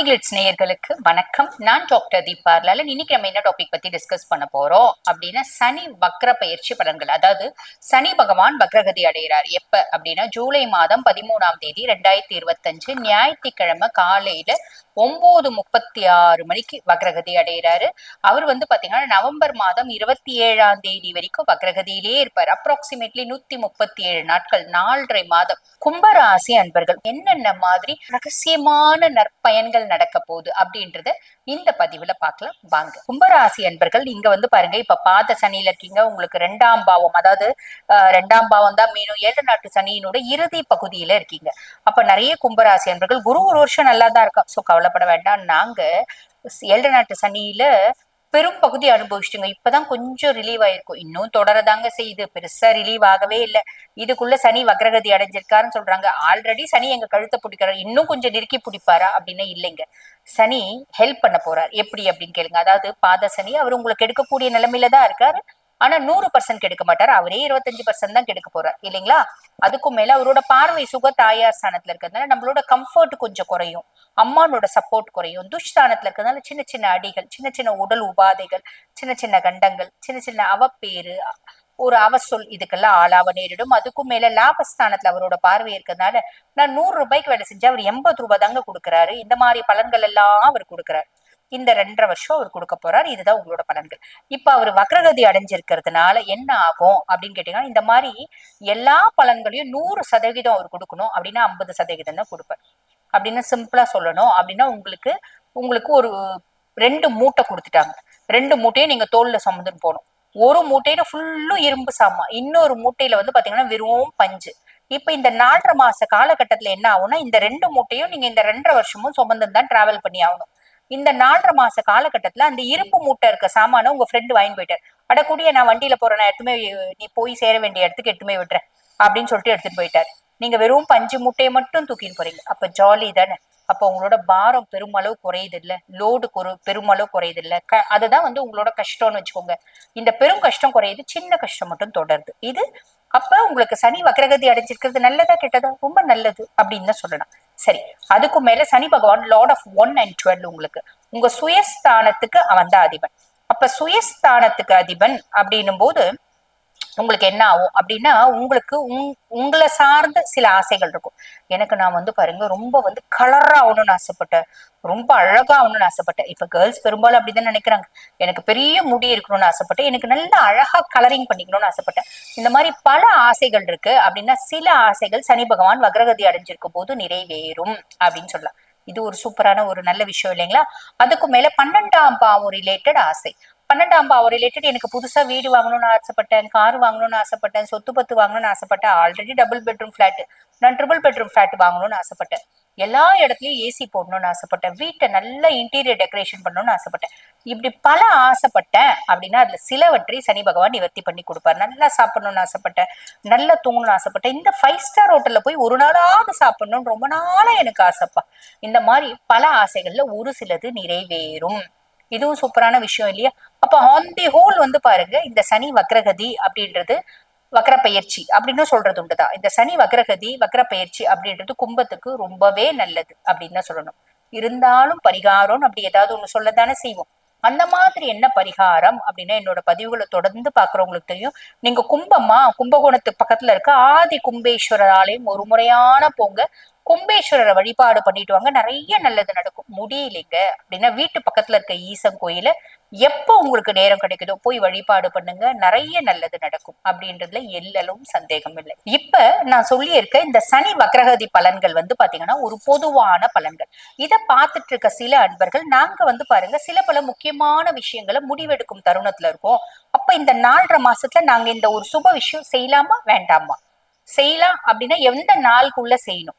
ஆன்மீகிளிட்ஸ் நேயர்களுக்கு வணக்கம். நான் டாக்டர் தீபா லாலன் இன்னைக்கு நம்ம என்ன டாபிக் பத்தி டிஸ்கஸ் பண்ண போறோம்? அப்படின்னா சனி வக்ர பயிற்சி பலன்கள். அதாவது சனி பகவான் வக்ரகதி அடைகிறார். எப்ப? அப்படின்னா ஜூலை மாதம் பதிமூணாம் தேதி ரெண்டாயிரத்தி இருபத்தஞ்சு ஞாயிற்றுக்கிழமை காலையில ஒன்பது முப்பத்தி ஆறு மணிக்கு வக்ரகதி அடைகிறாரு அவர் வந்து பாத்தீங்கன்னா நவம்பர் மாதம் இருபத்தி ஏழாம் தேதி வரைக்கும் வக்ரகதியிலே இருப்பார். அப்ராக்சிமேட்லி நூத்தி முப்பத்தி ஏழு நாட்கள் நாலரை மாதம். கும்பராசி அன்பர்கள் என்னென்ன மாதிரி ரகசியமான நற்பயன்கள் நடக்க போகுது அப்படின்றத இந்த பதிவுல பார்க்கலாம். வாங்க. கும்பராசி அன்பர்கள் இங்க வந்து பாருங்க இப்ப பாத சனியில இருக்கீங்க உங்களுக்கு ரெண்டாம் பாவம் அதாவது ரெண்டாம் பாவம் தான் மீனும் ஏழு நாட்டு சனியினோட இறுதி பகுதியில இருக்கீங்க. அப்ப நிறைய கும்பராசி அன்பர்கள் குரு ஒரு வருஷம் நல்லா தான் இருக்கும் கவலைப்பட வேண்டாம். நாங்க ஏழு நாட்டு சனியில பெரும் பகுதி அனுபவிச்சிட்டுங்க. இப்பதான் கொஞ்சம் ரிலீவ் ஆயிருக்கும். இன்னும் தொடரதாங்க செய்யுது. பெருசா ரிலீவ் ஆகவே இல்லை. இதுக்குள்ள சனி வக்ரகதி அடைஞ்சிருக்காருன்னு சொல்றாங்க. ஆல்ரெடி சனி எங்க கழுத்தை பிடிக்கிறாரு. இன்னும் கொஞ்சம் நெருக்கி பிடிப்பாரா அப்படின்னு இல்லைங்க. சனி ஹெல்ப் பண்ண போறார். எப்படி அப்படின்னு கேளுங்க. அதாவது பாத சனி அவர் உங்களுக்கு எடுக்கக்கூடிய நிலைமையில தான் இருக்காரு. ஆனா நூறு பர்சன்ட் கெடுக்க மாட்டார். அவரே இருபத்தஞ்சு பர்சன்ட் தான் கெடுக்க போறார். இல்லைங்களா? அதுக்கும் மேல அவரோட பார்வை சுக தாயார் ஸ்தானத்துல இருக்கிறதுனால நம்மளோட கம்ஃபர்ட் கொஞ்சம் குறையும். அம்மானோட சப்போர்ட் குறையும். துஷ்தானத்துல இருக்கிறதுனால சின்ன சின்ன அடிகள் சின்ன சின்ன உடல் உபாதைகள் சின்ன சின்ன கண்டங்கள் சின்ன சின்ன அவப்பேரு ஒரு அவசொல் இதுக்கெல்லாம் ஆளாவ நேரிடும். அதுக்கும் மேல லாபஸ்தானத்துல அவரோட பார்வை இருக்கிறதுனால நான் நூறு ரூபாய்க்கு வேலை செஞ்சா அவர் எண்பது ரூபாய் தாங்க கொடுக்குறாரு. இந்த மாதிரி பலன்கள் எல்லாம் அவர் கொடுக்குறாரு. இந்த ரெண்டரை வருஷம் அவர் கொடுக்க போறாரு. இதுதான் உங்களோட பலன்கள். இப்ப அவர் வக்ரகதி அடைஞ்சிருக்கிறதுனால என்ன ஆகும் அப்படின்னு கேட்டீங்கன்னா இந்த மாதிரி எல்லா பலன்களையும் நூறு சதவீதம் அவர் கொடுக்கணும் அப்படின்னா ஐம்பது சதவீதம் தான் கொடுப்பார். அப்படின்னு சிம்பிளா சொல்லணும் அப்படின்னா உங்களுக்கு உங்களுக்கு ஒரு ரெண்டு மூட்டை கொடுத்துட்டாங்க. ரெண்டு மூட்டையும் நீங்க தோல்ல சுமந்துன்னு போகணும். ஒரு மூட்டையில ஃபுல்லும் இரும்பு சாமா. இன்னொரு மூட்டையில வந்து பாத்தீங்கன்னா வெறும் பஞ்சு. இப்ப இந்த நாலரை மாச காலகட்டத்துல என்ன ஆகும்னா இந்த ரெண்டு மூட்டையும் நீங்க இந்த ரெண்டரை வருஷமும் சுமந்து தான் டிராவல் பண்ணி ஆகணும். இந்த நாலரை மாச காலகட்டத்துல அந்த இரும்பு மூட்டை இருக்க சாமான உங்க ஃப்ரெண்டு வாங்கி போயிட்டார். அடக்கூடிய நான் வண்டியில போறேன் நான் நீ போய் சேர வேண்டிய இடத்துக்கு எட்டுமே விட்டுறேன் அப்படின்னு சொல்லிட்டு எடுத்துட்டு போயிட்டார். நீங்க வெறும் பஞ்சு மூட்டையை மட்டும் தூக்கின்னு போறீங்க. அப்ப ஜாலி தானே. அப்ப உங்களோட பாரம் பெருமளவு குறையுது இல்ல லோடு குறு பெருமளவு குறையுது இல்ல க அதுதான் வந்து உங்களோட கஷ்டம்னு வச்சுக்கோங்க. இந்த பெரும் கஷ்டம் குறையுது சின்ன கஷ்டம் மட்டும் தொடருது. இது அப்ப உங்களுக்கு சனி வக்ரகதி அடைஞ்சிருக்கிறது நல்லதா கெட்டதா? ரொம்ப நல்லது அப்படின்னு தான் சொல்லலாம் சரி அதுக்கும் மேல Shani Bhagavan lord of one and twelve உங்களுக்கு. உங்க சுயஸ்தானத்துக்கு அவன் தான் அதிபன். அப்ப சுயஸ்தானத்துக்கு அதிபன் அப்படின்னும் போது உங்களுக்கு என்ன ஆகும் அப்படின்னா உங்களுக்கு உங் உங்களை சார்ந்த சில ஆசைகள் இருக்கும். எனக்கு நான் வந்து பாருங்க ரொம்ப வந்து கலரா ஆகணும்னு ஆசைப்பட்டேன். ரொம்ப அழகா ஆகணும்னு ஆசைப்பட்டேன். இப்ப கேர்ள்ஸ் பெரும்பாலும் அப்படிதான் நினைக்கிறாங்க. எனக்கு பெரிய முடி இருக்கணும்னு ஆசைப்பட்டேன். எனக்கு நல்ல அழகா கலரிங் பண்ணிக்கணும்னு ஆசைப்பட்டேன். இந்த மாதிரி பல ஆசைகள் இருக்கு. அப்படின்னா சில ஆசைகள் சனி பகவான் வக்ரகதி அடைஞ்சிருக்கும் போது நிறைவேறும் அப்படின்னு சொல்லலாம். இது ஒரு சூப்பரான ஒரு நல்ல விஷயம் இல்லைங்களா? அதுக்கும் மேல பன்னெண்டாம் பாவம் ரிலேட்டட் ஆசை. பன்னெண்டாம் பாவம் ரிலேட்டட் எனக்கு புதுசா வீடு வாங்கணும்னு ஆசைப்பட்டேன் கார் வாங்கணும்னு ஆசைப்பட்டேன் சொத்து பத்து வாங்கணும்னு ஆசைப்பட்டேன் ஆல்ரெடி டபுள் பெட்ரூம் ஃபிளாட் நான் ட்ரிபிள் பெட்ரூம் ஃபிளாட் வாங்கணும்னு ஆசைப்பட்டேன். எல்லா இடத்துலயும் ஏசி போடணும்னு ஆசைப்பட்டேன் வீட்டை நல்ல இன்டீரியர் டெக்கரேஷன் பண்ணணும்னு ஆசைப்பட்டேன். இப்படி பல ஆசைப்பட்டேன் அப்படின்னா அதுல சிலவற்றை சனி பகவான் நிவர்த்தி பண்ணி கொடுப்பார். நல்லா சாப்பிடணும்னு ஆசைப்பட்டேன் நல்லா தூங்கணும்னு ஆசைப்பட்டேன். இந்த ஃபைவ் ஸ்டார் ஹோட்டல்ல போய் ஒரு நாளாவது சாப்பிடணும்னு ரொம்ப நாளா எனக்கு ஆசைப்பா. இந்த மாதிரி பல ஆசைகள்ல ஒரு சிலது நிறைவேறும். இதுவும் சூப்பரான விஷயம் இல்லையா? அப்ப ஆன் தி ஹோல் வந்து பாருங்க இந்த சனி வக்ரகதி அப்படின்றது வக்ர பயிற்சி அப்படின்னு சொல்றது உண்டுதான். இந்த சனி வக்ரகதி வக்ர பயிற்சி அப்படின்றது கும்பத்துக்கு ரொம்பவே நல்லது அப்படின்னு சொல்லணும். இருந்தாலும் பரிகாரம் அப்படி ஏதாவது ஒண்ணு சொல்லத்தானே செய்வோம். அந்த மாதிரி என்ன பரிகாரம் அப்படின்னா என்னோட பதிவுகளை தொடர்ந்து பாக்குறவங்களுக்கு தெரியும். நீங்க கும்பமா கும்பகோணத்துக்கு பக்கத்துல இருக்க ஆதி கும்பேஸ்வரர் ஆலயம் ஒரு முறையான போங்க. கும்பேஸ்வரரை வழிபாடு பண்ணிட்டு வாங்க. நிறைய நல்லது நடக்கும். முடியலைங்க. அப்படின்னா வீட்டு பக்கத்துல இருக்க ஈசன் கோயில எப்போ உங்களுக்கு நேரம் கிடைக்குதோ போய் வழிபாடு பண்ணுங்க. நிறைய நல்லது நடக்கும். அப்படின்றதுல எல்லலும் சந்தேகம் இல்லை. இப்ப நான் சொல்லியிருக்க இந்த சனி வக்ரகதி பலன்கள் வந்து பாத்தீங்கன்னா ஒரு பொதுவான பலன்கள். இதை பார்த்துட்டு இருக்க சில அன்பர்கள் நாங்க வந்து பாருங்க சில பல முக்கியமான விஷயங்களை முடிவெடுக்கும் தருணத்துல இருக்கோம். அப்ப இந்த நாலரை மாசத்துல நாங்க இந்த ஒரு சுப விஷயம் செய்யலாமா? வேண்டாமா? செய்யலாம். அப்படின்னா எந்த நாளுக்குள்ள செய்யணும்?